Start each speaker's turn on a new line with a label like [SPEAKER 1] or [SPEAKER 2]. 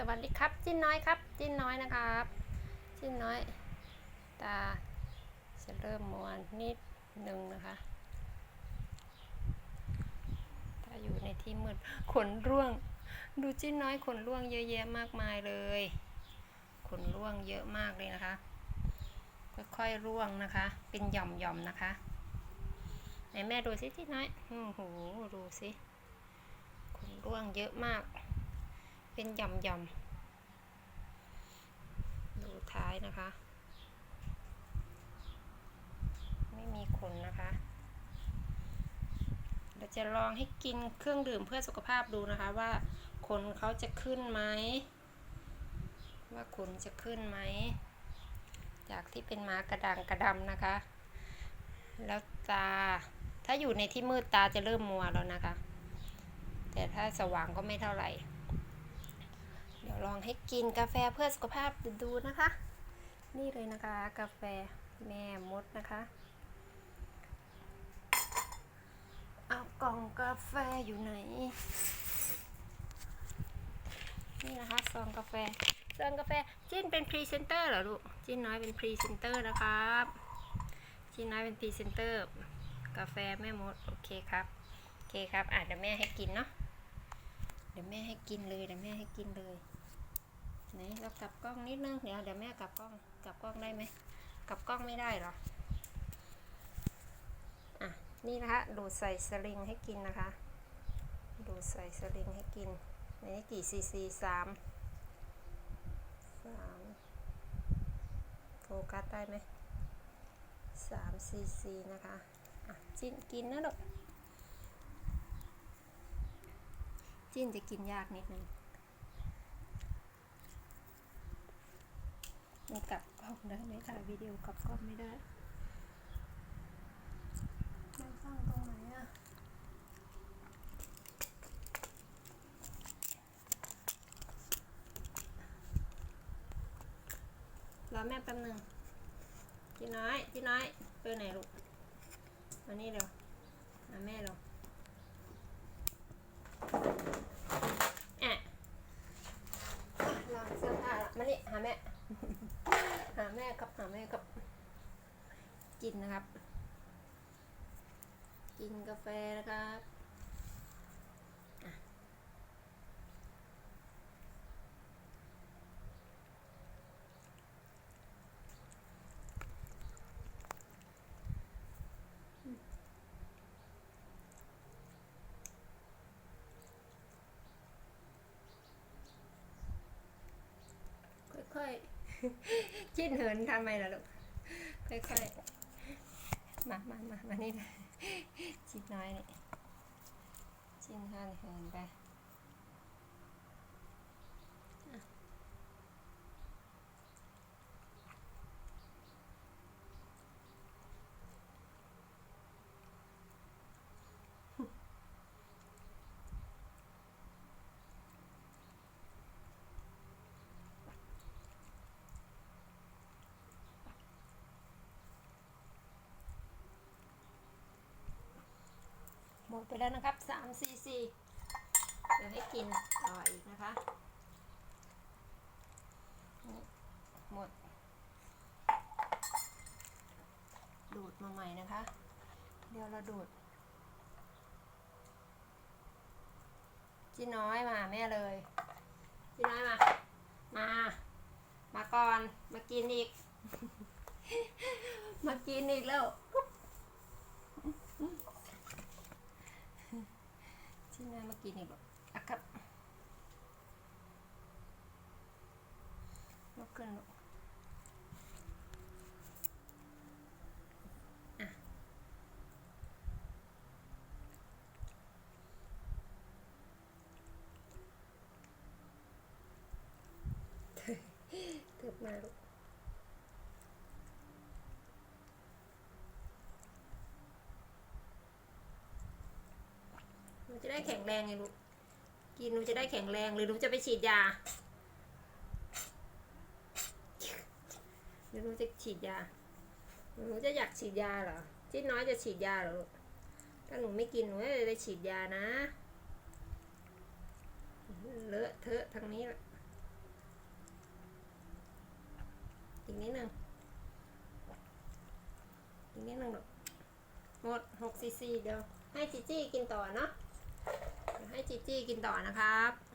[SPEAKER 1] สวัสดีครับ จิ้นน้อยครับ จิ้นน้อยนะครับ จิ้นน้อย ตาจะเริ่มมัวนิดหนึ่งนะคะ ถ้าอยู่ในที่มืดขนร่วง ดูจิ้นน้อยขนร่วงเยอะแยะมากมายเลย ขนร่วงเยอะมากเลยนะคะ ค่อยๆร่วงนะคะ เป็นหย่อมๆนะคะไหนแม่ดูสิจิ้นน้อยโอ้โหดูสิขนร่วงเยอะมาก เป็นหย่อมๆดูท้ายนะคะ ไม่มีขนนะคะเราจะลองให้กินเครื่องดื่มเพื่อสุขภาพดูนะคะว่าขนเขาจะขึ้นไหม ว่าขนจะขึ้นไหม จากที่เป็นม้ากระดังกระดำนะคะ แล้วตา ถ้าอยู่ในที่มืดตาจะเริ่มมัวแล้วนะคะ แต่ถ้าสว่างก็ไม่เท่าไหร่ องให้กินกาแฟเพื่อสุขภาพดูนะคะ นี่เลยนะคะ กาแฟแม่มดนะคะ เอากล่องกาแฟอยู่ไหน นี่นะคะซองกาแฟซองกาแฟจิ้นเป็นพรีเซนเตอร์เหรอลูกจิ้นน้อยเป็นพรีเซนเตอร์นะครับจิ้นน้อยเป็นพรีเซนเตอร์กาแฟแม่มดโอเคครับโอเคครับอะเดี๋ยวแม่ให้กินเนาะเดี๋ยวแม่ให้กินเลยเดี๋ยวแม่ให้กินเลย นเรากลับกล้องนิดนึงเดี๋ยวเดี๋ยวแม่กลับกล้องกลับกล้องได้ไหมกลับกล้องไม่ได้หรออะนี่นะคะดูดใส่สลิงให้กินนะคะ ดูดใส่สลิงให้กินในนี้กี่ซีซีสามสามโฟกัสได้ไหมสามซีซีนะคะอะจิ้นกินนะลูกจิ้นจะกินยากนิดนึง ไม่กได้ไม่ถ่ายวิดีโอกลับกล้องไม่ได้ไม่ฟังตรงไหนอะรอแม่แป๊บนึงพี่น้อยพี่น้อยไปไหนลูกมานี่เร็วมาแม่เร็วแอะล้างเสื้อผ้าละมานี่หาแม่ หาแม่ครับหาแม่ครับ กินนะครับ กินกาแฟนะครับอะค่อยๆ จิ้นเหินทำไมล่ะลูก ค่อยๆ มามามามานี่นะจิ้นน้อยนี่จิ้นห้านเหินไป ดไปแล้วนะครับสามซีซีเดี๋ยวให้กินต่ออีกนะคะหมด ดูดมาใหม่นะคะ เดี๋ยวเราดูดจีน้อยมาแม่เลยจีน้อยมา มา มาก่อน มากินอีก มากินอีกแล้ว ที่แม่เมื่อกี้นี่บอกอะครับลุกขึ้นลูกอะเถิบมาลูก ได้แข็งแรงไงลูกกินหนูจะได้แข็งแรงหรือหนูจะไปฉีดยาหรือหนูจะฉีดยาหนูจะอยากฉีดยาเหรอจิตน้อยจะฉีดยาเหรอลูกถ้าหนูไม่กินหนูจะได้ฉีดยานะเลอะเทอะทางนี้อีกนิดหนึ่งอีกนิดหนึ่งหมดหกซีซีเดียวให้จีจี้กินต่อเนาะ ให้จีจี้กินต่อนะครับ